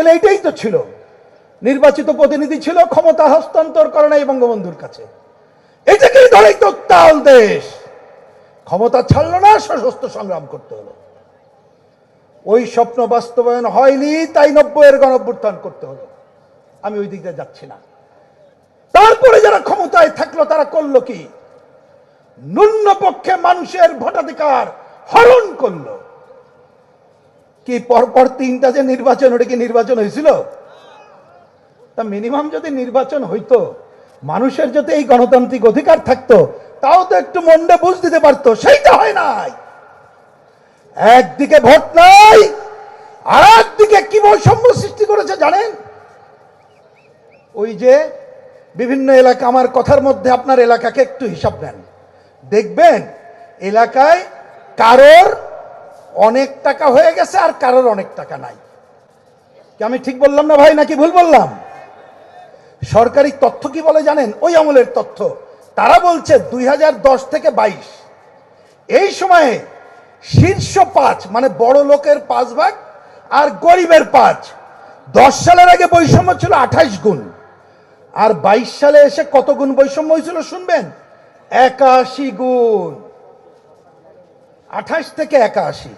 তাহলে এইটাই তো ছিল। নির্বাচিত প্রতিনিধি ছিল, ক্ষমতা হস্তান্তর করে নাই বঙ্গবন্ধুর কাছে। এটাকেই ধরেই তো তাল দেশ। ক্ষমতা ছাড়লো না, সশস্ত্র সংগ্রাম করতে হলো। ওই স্বপ্ন বাস্তবায়ন হয়নি, তাই নব্বইয়ের গণঅভ্যুত্থান করতে হলো। আমি ওই দিকে যাচ্ছি না। তারপরে যারা ক্ষমতায় থাকল, তারা করল কি? ন্যূন পক্ষে মানুষের ভোটাধিকার হরণ করল। কি পরপর তিনটা যে নির্বাচন, ওটা কি নির্বাচন হয়েছিল? তা মিনিমাম যদি নির্বাচন হইতো, মানুষের যদি এই গণতান্ত্রিক অধিকার থাকতো, তাও তো একটু মন্ডে বুঝ দিতে পারতো, সেইটা হয় নাই। একদিকে ভোট নাই, আর একদিকে কি বৈষম্য সৃষ্টি করেছে জানেন? ওই যে বিভিন্ন এলাকা, আমার কথার মধ্যে আপনার এলাকাকে একটু হিসাব নেন দেখবেন, এলাকায় কারোর অনেক টাকা হয়ে গেছে আর কারোর অনেক টাকা নাই। আমি ঠিক বললাম না ভাই, নাকি ভুল বললাম? সরকারি তথ্য কি বলে জানেন? ওই আমলের তথ্য। তারা বলছে দুই হাজার দশ থেকে বাইশ। এই সময়ে শীর্ষ পাঁচ মানে বড় লোকের পাঁচ ভাগ আর গরিবের পাঁচ, দশ সালের আগে বৈষম্য ছিল আঠাইশ গুণ। আর বাইশ সালে এসে কত গুণ বৈষম্য হয়েছিল শুনবেন? একাশি গুণ। আঠাশ থেকে একাশি।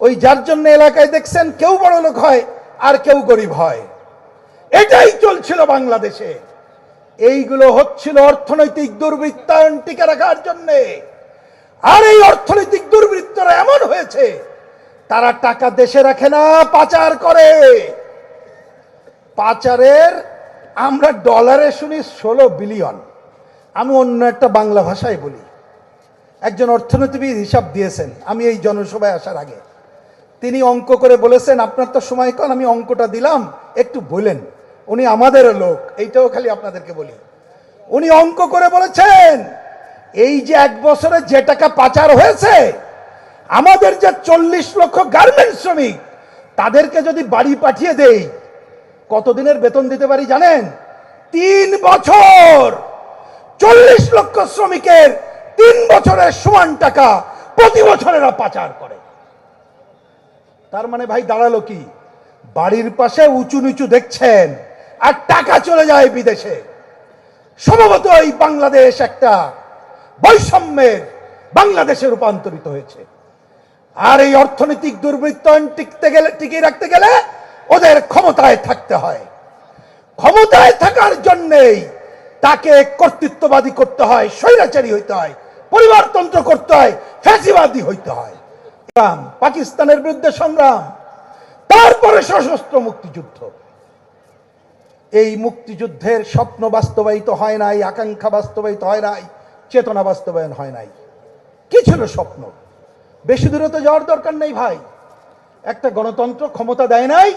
ওই যার জন্য এলাকায় দেখছেন কেউ বড় লোক হয় আর কেউ গরিব হয়। এটাই চলছিল বাংলাদেশে। এইগুলো হচ্ছিল অর্থনৈতিক দুর্বৃত্তায়ন টিকে রাখার জন্যে। আর এই অর্থনৈতিক দুর্বৃত্তরা এমন হয়েছে, তারা টাকা দেশে রাখে না, পাচার করে। পাচারের আমরা ডলারে শুনি ষোলো বিলিয়ন। আমি অন্য একটা বাংলা ভাষায় বলি। একজন অর্থনীতিবিদ হিসাব দিয়েছেন, আমি এই জনসভায় আসার আগে। তিনি অঙ্ক করে বলেছেন, আপনার তো সময় কন আমি অঙ্কটা দিলাম, একটু বলেন। উনি আমাদের লোক, এইটাও খালি আপনাদেরকে বলি। উনি অঙ্ক করে বলেছেন, এই যে এক বছরে যে টাকা পাচার হয়েছে, আমাদের যে চল্লিশ লক্ষ গার্মেন্ট শ্রমিক, তাদেরকে যদি বাড়ি পাঠিয়ে দেই, কতদিনের বেতন দিতে পারি জানেন? তিন বছর চল্লিশ লক্ষ শ্রমিকের তিন বছরের সমান টাকা প্রতি বছরেরা পাচার করে। তার মানে ভাই দাঁড়াল কি? বাড়ির পাশে উঁচু নিচু দেখছেন আর টাকা চলে যায় বিদেশে। সম্ভবত এই বাংলাদেশ একটা বৈষম্যের বাংলাদেশে রূপান্তরিত হয়েছে। আর এই অর্থনৈতিক দুর্বৃত্তায়ন টিকতে গেলে, টিকিয়ে রাখতে গেলে ওদের ক্ষমতায় থাকতে হয়। ক্ষমতায় থাকার জন্যেই তাকে কর্তৃত্ববাদী করতে হয়, স্বৈরাচারী হইতে হয়। পরিবারতন্ত্র করতে হয়, ফ্যাসিবাদী হইতে হয়। পাকিস্তানের বিরুদ্ধে সংগ্রাম, তারপরে সশস্ত্র মুক্তিযুদ্ধ। এই মুক্তিযুদ্ধের স্বপ্ন বাস্তবায়িত হয় নাই, আকাঙ্ক্ষা বাস্তবায়িত হয় নাই, চেতনা বাস্তবায়ন হয় নাই। কি ছিল স্বপ্ন? বেশি দূরে তো যাওয়ার দরকার নেই ভাই। একটা গণতন্ত্র ক্ষমতা দেয় নাই,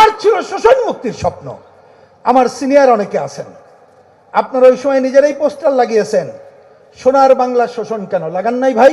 আর ছিল শোষণ মুক্তির স্বপ্ন। আমার সিনিয়র অনেকে আছেন। আপনারা ওই সময় নিজেরাই পোস্টার লাগিয়েছেন সোনার বাংলা শোষণ কেন? লাগান নাই ভাই?